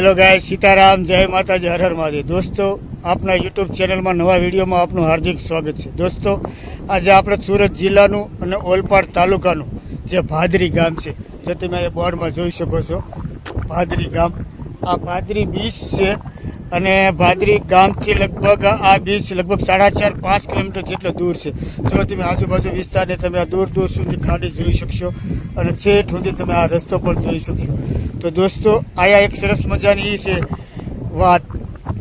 Hello ગાય સીતારામ જય માતાજી હર હર મહાદેવ દોસ્તો, આપના યુટ્યુબ ચેનલમાં નવા વિડીયોમાં આપનું હાર્દિક સ્વાગત છે. દોસ્તો, આજે આપણે સુરત જિલ્લાનું અને ઓલપાડ તાલુકાનું જે ભાદરી ગામ છે, જે તમે એ બોર્ડમાં જોઈ શકો છો. ભાદરી ગામ. આ ભાદરી બીચ છે અને ભાદરી ગામથી લગભગ આ બીચ લગભગ સાડા ચાર, પાંચ કિલોમીટર જેટલો દૂર છે. જો તમે આજુબાજુ વિસ્તારને તમે આ દૂર દૂર સુધી ખાડી જોઈ શકશો અને છેઠ સુધી તમે આ રસ્તો પણ જોઈ શકશો. તો દોસ્તો, આયા એક સરસ મજાની એ છે વાત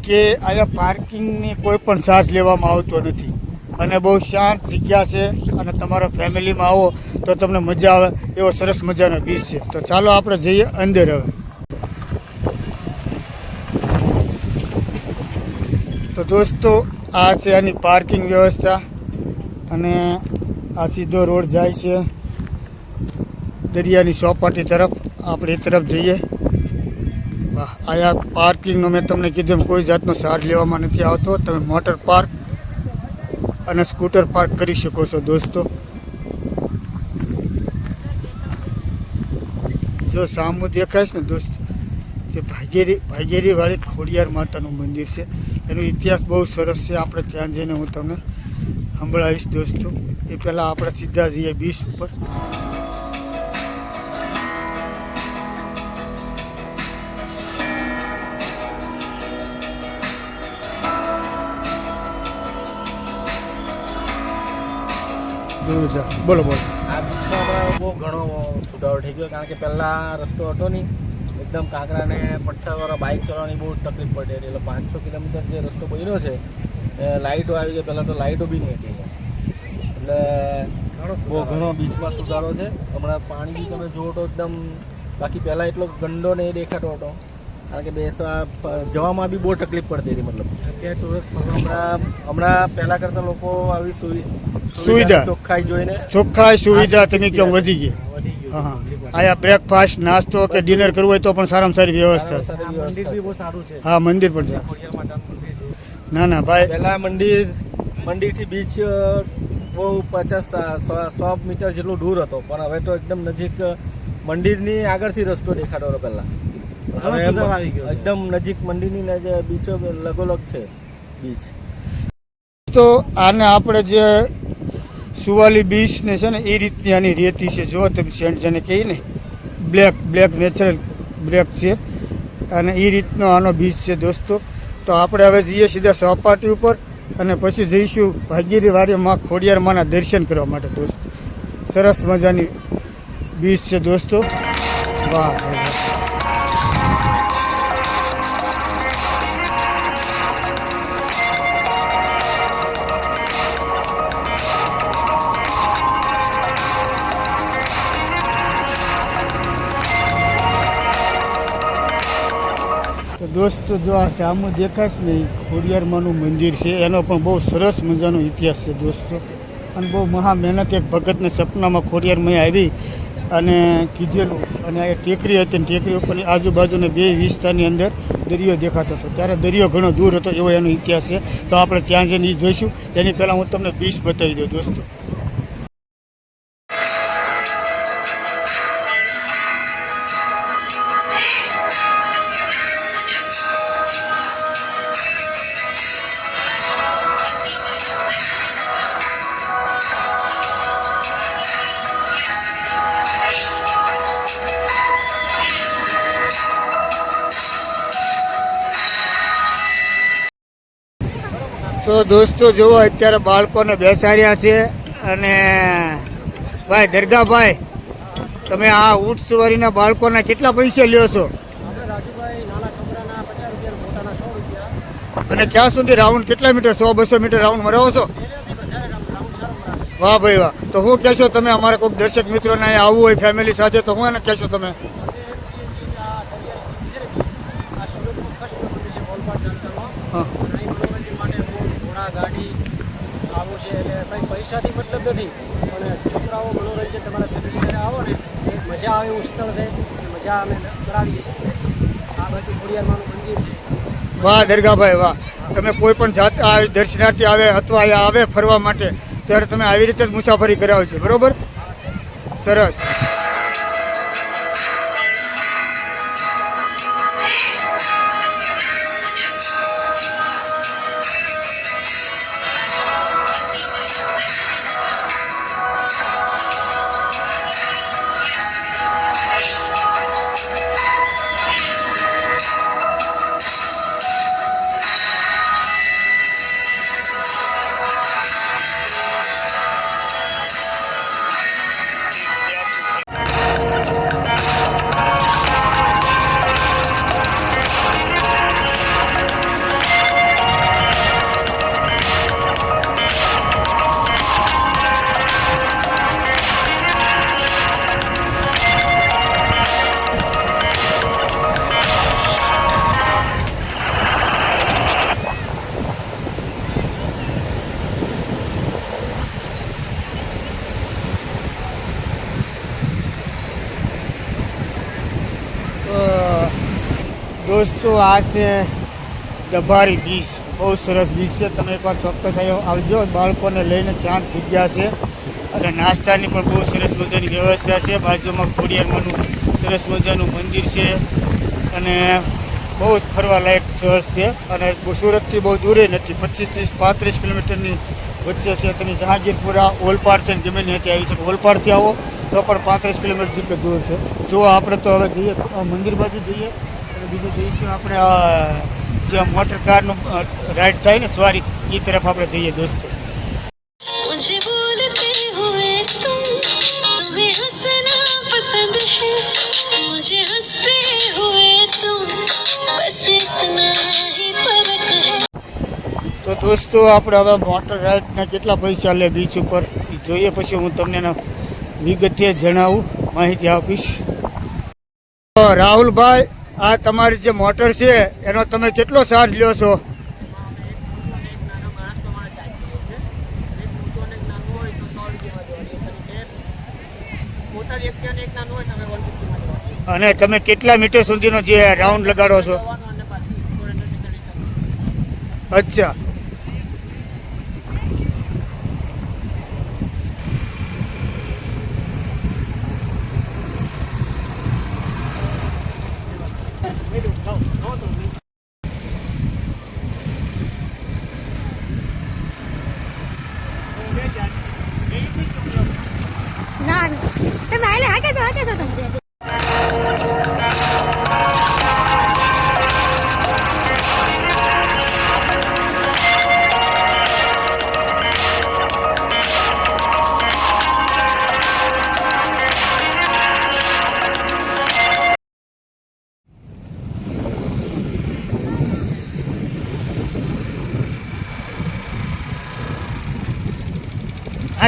કે અહીંયા પાર્કિંગની કોઈ પણ ચાર્જ લેવામાં આવતો નથી. અને બહુ શાંત જગ્યા છે અને તમારા ફેમિલીમાં આવો તો તમને મજા આવે એવો સરસ મજાનો બીચ છે. તો ચાલો આપણે જઈએ અંદર હવે. તો દોસ્તો, આ છે આની પાર્કિંગ વ્યવસ્થા અને આ સીધો રોડ જાય છે દરિયાની ચોપાટી તરફ. આપણે એ તરફ જઈએ. આયા પાર્કિંગનો મેં તમને કીધું કોઈ જાતનો ચાર્જ લેવામાં નથી આવતો. તમે મોટર પાર્ક અને સ્કૂટર પાર્ક કરી શકો છો દોસ્તો. જો સામું દેખાય છે ને દોસ્ત જે ભાગેરી, ભાગેરીવાળી ખોડિયાર માતાનું મંદિર છે. એનો ઇતિહાસ બહુ સરસ છે. આપણે ત્યાં જઈને હું તમને સંભળાવીશ દોસ્તો. એ પહેલાં આપણે સીધા જઈએ બીચ ઉપર. જોરદાર. બોલો બોલો. આ બીચમાં હમણાં બહુ ઘણો સુધારો થઈ ગયો, કારણ કે પહેલાં રસ્તો હતો નહીં. એકદમ કાંકરાને પથ્થરવાળા બાઇક ચલાવવાની બહુ તકલીફ પડતી હતી એટલે પાંચસો કિલોમીટર જે રસ્તો બન્યો છે એ લાઇટો આવી ગઈ. પહેલાં તો લાઇટો બી નહીં હતી એટલે બહુ ઘણો બીચમાં સુધારો છે. હમણાં પાણી બી તમે જુઓ તો એકદમ બાકી પહેલાં એટલો ગંદો નહીં દેખાતો હતો. કારણ કે બેસવા જવામાં બી બહુ તકલીફ પડતી હતી મતલબ. હમણાં હમણાં પહેલાં કરતાં લોકો આવી સુવિ- સુવિધા. ચોખ્ખાઈ જોઈને ચોખ્ખાઈ સુવિધા તમે કેમ વધી ગઈ. હા હા આયા બ્રેકફાસ્ટ નાસ્તો કે ડિનર કરવું હોય તો પણ સારામાં સારી વ્યવસ્થા. છે. હા મંદિર પણ છે. ના ના ભાઈ. પહેલા મંદિર મંદિરથી બીચ બહુ પચાસ સો મીટર જેટલું દૂર હતો. પણ હવે તો એકદમ નજીક મંદિરની આગળથી રસ્તો દેખાતો હતો પહેલા હવે. એકદમ નજીક મંદિરની બીચો લગોલગ છે બીચ. તો આને આપણે જે સુવાલી બીચ ને છે ને, એ રીતની આની રેતી છે. જો તમે સેન્ટ જેને કહીએ ને, બ્લેક બ્લેક નેચરલ બ્લેક છે. અને એ રીતનો આનો બીચ છે દોસ્તો. તો આપણે હવે જઈએ સીધા સપાટી ઉપર અને પછી જઈશું ભાગીરી ખોડિયાર માના દર્શન કરવા માટે દોસ્તો. સરસ મજાની બીચ છે દોસ્તો. વાહ. દોસ્તો જો આ સામુ દેખાશ ને ખોડિયારમાંનું મંદિર છે, એનો પણ બહુ સરસ મજાનો ઇતિહાસ છે દોસ્તો. અને બહુ મહા મહેનત એક ભગતને સપનામાં ખોડિયારમાં આવી અને કીધેલું. અને આ ટેકરી હતી ટેકરી ઉપરની આજુબાજુના બે વિસ્તારની અંદર દરિયો દેખાતો હતો. ત્યારે દરિયો ઘણો દૂર હતો, એવો એનો ઇતિહાસ છે. તો આપણે ત્યાં જઈને એ જોઈશું. એની પહેલાં હું તમને બીચ બતાવી દઉં દોસ્તો. તો દોસ્તો, જુઓ, અત્યારે બાળકોને બેસાડ્યા છે અને ભાઈ દરગાભાઈ તમે આ ઊંટ સવારીના બાળકોના કેટલા પૈસા લ્યો છો? અને ક્યાં સુધી રાઉન્ડ, કેટલા મીટર, સો, બસો મીટર રાઉન્ડ મરાવો છો? વાહ ભાઈ વાહ. તો હું કહેશો, તમે અમારા કોઈક દર્શક મિત્રોને અહીંયા આવવું હોય, ફેમિલી સાથે, તો હું એને કહેશો તમે આ સુરતનું ફર્સ્ટ મંદિર છે બોલપાડ જંતરમાં હા અહીં મનોરંજન માટે બહુ ઘોડા ગાડી આવું છે એટલે કંઈ પૈસાથી મતલબ નથી. પણ છોકરાઓ મનોરંજન તમારા ફેમિલી સાથે આવો ને એ મજા આવે એવું સ્થળ છે મજા અમે કરાવીએ છીએ. આ બાજુ ખોડિયારમાંનું મંદિર છે. વાહ દરગાભાઈ વાહ. તમે કોઈ પણ જાત દર્શનાર્થી આવે અથવા અહીંયા આવે ફરવા માટે, ત્યારે તમે આવી રીતે જ મુસાફરી કરાવો છો. બરાબર? સરસ. આ છે. દભારી બીચ. બહુ સરસ બીચ છે. તમે એકવાર ચોક્કસ આવજો. બાળકોને લઈને શાંત જગ્યા છે. અને નાસ્તાની પણ બહુ સરસ મજાની વ્યવસ્થા છે. બાજુમાં ખોડિયારમાંનું સરસ મજાનું મંદિર છે. અને બહુ જ ફરવા લાયક સ્થળ છે. અને સુરતથી બહુ દૂરે નથી. પચીસ ત્રીસ પાંત્રીસ કિલોમીટરની વચ્ચે છે. તમે જહાંગીરપુરા ઓલપાડ થઈને ગમે ત્યાંથી આવી શકો. ઓલપાડથી આવો તો પણ પાંત્રીસ કિલોમીટર જેટલું દૂર છે. જો આપણે તો હવે જઈએ. મંદિર બાજુ જઈએ. બીજું જઈશું આપણે જે મોટર કારનું રાઈડ થાય ને સવારી એ તરફ આપણે જઈએ દોસ્તો. તો દોસ્તો આપણે હવે મોટર રાઇડના કેટલા પૈસા લે બીચ ઉપર? જોઈએ પછી હું તમને વિગતે જણાવું માહિતી આપીશ. રાહુલભાઈ આ તમારી જે મોટર છે, એનો તમે કેટલો ચાર્જ લ્યો છો? અને તમે કેટલા મીટર સુધીનો જે રાઉન્ડ લગાડો છો? અચ્છા.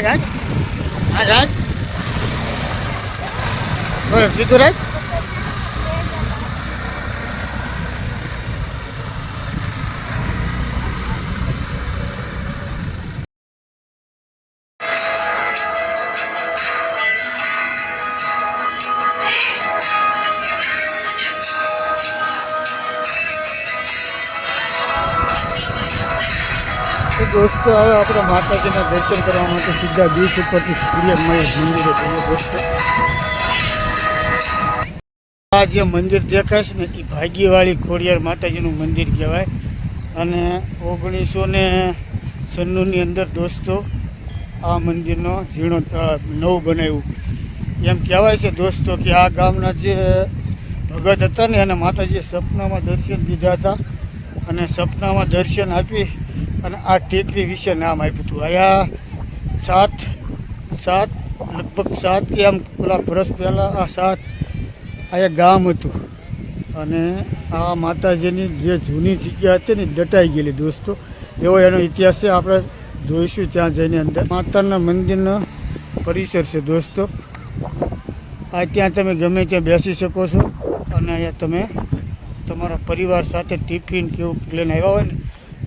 હા રાજ હા રાજ સીધું રાજ દોસ્તો, હવે આપણે માતાજીના દર્શન કરવા માટે સીધા બીચ ઉપરથી સૂર્યમય મંદિરે જઈએ દોસ્તો. આ જે મંદિર દેખાય છે ને, એ ભાગ્યવાળી ખોડિયાર માતાજીનું મંદિર કહેવાય. અને ઓગણીસો ને સન્નુની અંદર દોસ્તો, આ મંદિરનો ઝીણો નવું બનાવ્યું. એમ કહેવાય છે દોસ્તો કે આ ગામના જે ભગત હતા ને, એને માતાજીએ સપનામાં દર્શન દીધા હતા. અને સપનામાં દર્શન આપી અને આ ટેકરી વિશે નામ આપ્યું હતું. અહીંયા સાત સાત, લગભગ સાત કે આમ પેલા વર્ષ પહેલાં આ સાત અહીંયા ગામ હતું. અને આ માતાજીની જે જૂની જગ્યા હતી ને દટાઈ ગયેલી દોસ્તો. એવો એનો ઇતિહાસ છે, આપણે જોઈશું ત્યાં જઈને અંદર. માતાના મંદિરનો પરિસર છે દોસ્તો. આ ત્યાં તમે ગમે ત્યાં બેસી શકો છો. અને અહીંયા તમે તમારા પરિવાર સાથે ટિફિન કે એવું લઈને આવ્યા હોય ને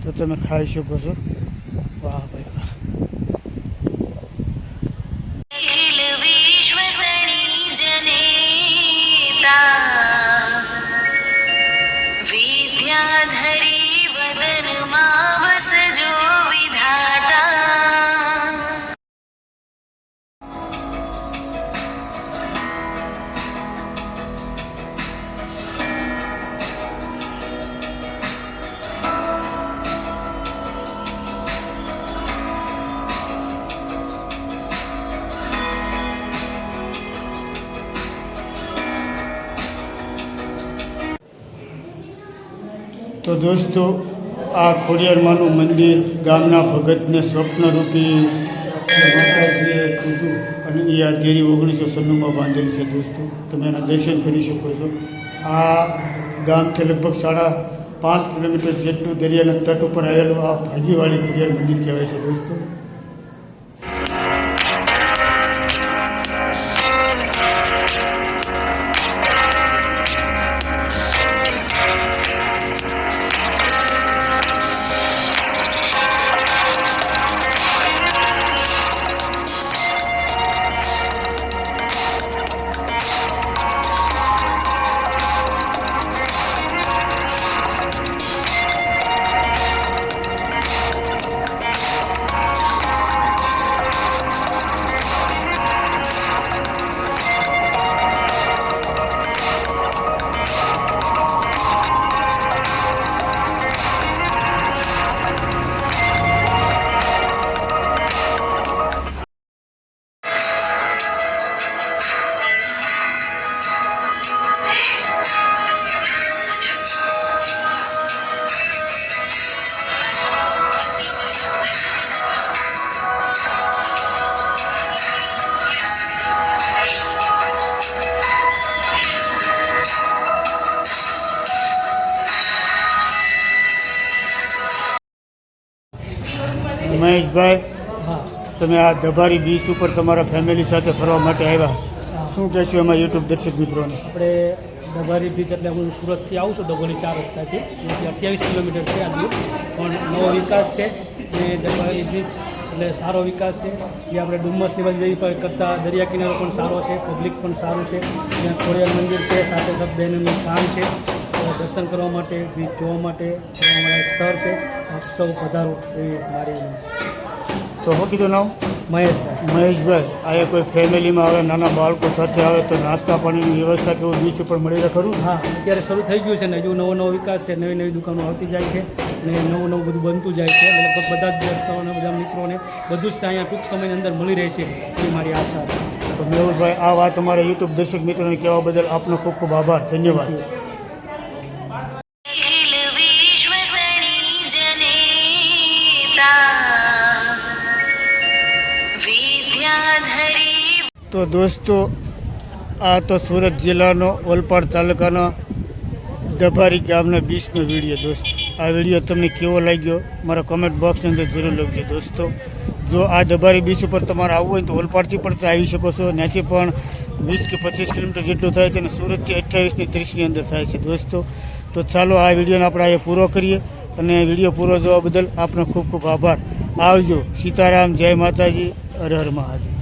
તો તમે ખાઈ શકો છો. વાહ ભાઈ વાહ. વિદ્યાધરી તો દોસ્તો, આ ખોડિયારમાંનું મંદિર ગામના ભગતને સ્વપ્નરૂપી અને એ આ દેરી ઓગણીસો સન્નુમાં બાંધેલી છે દોસ્તો. તમે એના દર્શન કરી શકો છો. આ ગામથી લગભગ સાડા પાંચ કિલોમીટર જેટલું દરિયાના તટ ઉપર આવેલું આ ભાગીવાળી ખોડિયાર મંદિર કહેવાય છે દોસ્તો. મહેશભાઈ હા. તમે આ દભારી બીચ ઉપર તમારા ફેમિલી સાથે ફરવા માટે આવ્યા. શું કહેશો એમાં યુટ્યુબ દર્શક મિત્રોને? આપણે દભારી બીચ એટલે હું સુરતથી આવું છું ડભોલી ચાર રસ્તાથી. ત્યાંથી અઠ્યાવીસ કિલોમીટર છે આજુ પણ નવો વિકાસ છે. ને દભારી બીચ એટલે સારો વિકાસ છે. જે આપણે ડુમ્મસની બાજુ જઈ કરતાં દરિયા કિનારો પણ સારો છે પબ્લિક પણ સારું છે. ત્યાં ખોડિયાર મંદિર છે સાથે સાથે બહેનોનું સ્થાન છે. દર્શન કરવા માટે બીચ જોવા માટે સ્થળ છે. આપ સૌ પધારો એવી મારી વિનંતી. તો શું કીધું નામ? મહેશભાઈ મહેશભાઈ. આ કોઈ ફેમિલીમાં આવે નાના બાળકો સાથે આવે તો નાસ્તા પાણીની વ્યવસ્થા કેવું બીચ ઉપર મળી રહે ખરું? હા અત્યારે શરૂ થઈ ગયું છે ને હજુ નવો નવો વિકાસ છે નવી નવી દુકાનો આવતી જાય છે ને નવું નવું બધું બનતું જાય છે લગભગ બધા જ દોસ્તોને બધા મિત્રોને બધું જ ત્યાં અહીંયા ટૂંક સમયની અંદર મળી રહે છે એ મારી આશા છે. તો મેહુલભાઈ આ વાત અમારા યુટ્યુબ દર્શક મિત્રોને કહેવા બદલ આપનો ખૂબ ખૂબ આભાર. ધન્યવાદ. તો દોસ્તો, આ તો સુરત જિલ્લાનો ઓલપાડ તાલુકાનો દભારી ગામના બીચનો વીડિયો દોસ્તો. આ વીડિયો તમને કેવો લાગ્યો, મારા કમેન્ટ બોક્સની અંદર જરૂર લખજો દોસ્તો. જો આ દભારી બીચ ઉપર તમારે આવવું હોય તો ઓલપાડથી પણ આવી શકો છો. ત્યાંથી પણ વીસ કે પચીસ કિલોમીટર જેટલું થાય છે અને સુરતથી અઠ્યાવીસની ત્રીસની અંદર થાય છે દોસ્તો. તો ચાલો આ વિડીયોને આપણે અહીંયા પૂરો કરીએ અને વીડિયો પૂરો જોવા બદલ આપનો ખૂબ ખૂબ આભાર. આવજો. સીતારામ, જય માતાજી, હર હર મહાદેવ.